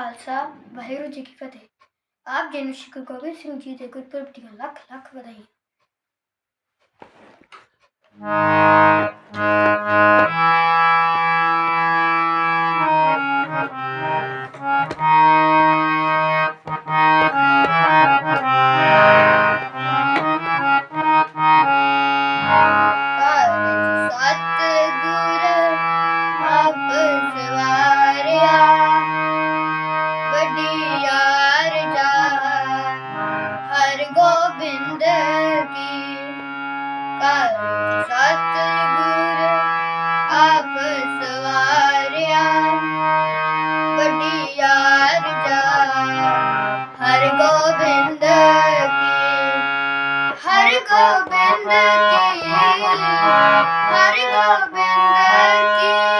ਖਾਲਸਾ, ਵਾਹਿਗੁਰੂ ਜੀ ਕੀ ਫਤਿਹ। ਆਪ ਜੀ ਨੂੰ ਸ਼੍ਰੀ ਗੋਬਿੰਦ ਸਿੰਘ ਜੀ ਦੇ ਗੁਰਪੁਰਬ ਦੀਆਂ ਲੱਖ ਲੱਖ ਵਧਾਈਆਂ। ਗੋਬਿੰਦ ਕੀ? ਕਰ ਸਤਿਗੁਰ, ਆਪ ਸਵਾਰਿਆ, ਵਡਿਆਰ ਜਾ। ਹਰ ਗੋਬਿੰਦ ਕੀ? ਹਰ ਗੋਬਿੰਦ ਕੀ? ਹਰ ਗੋਬਿੰਦ ਕੀ?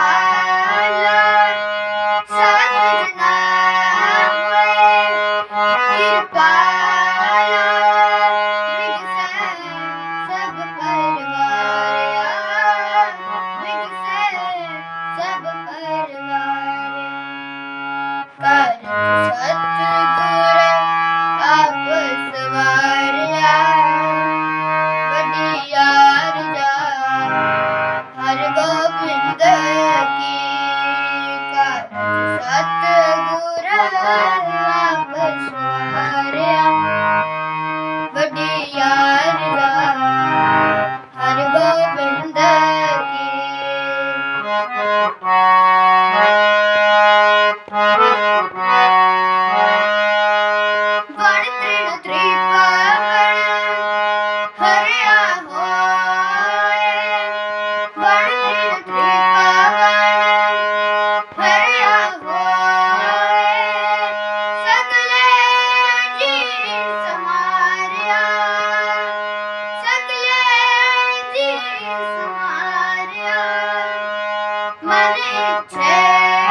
Mommy, tell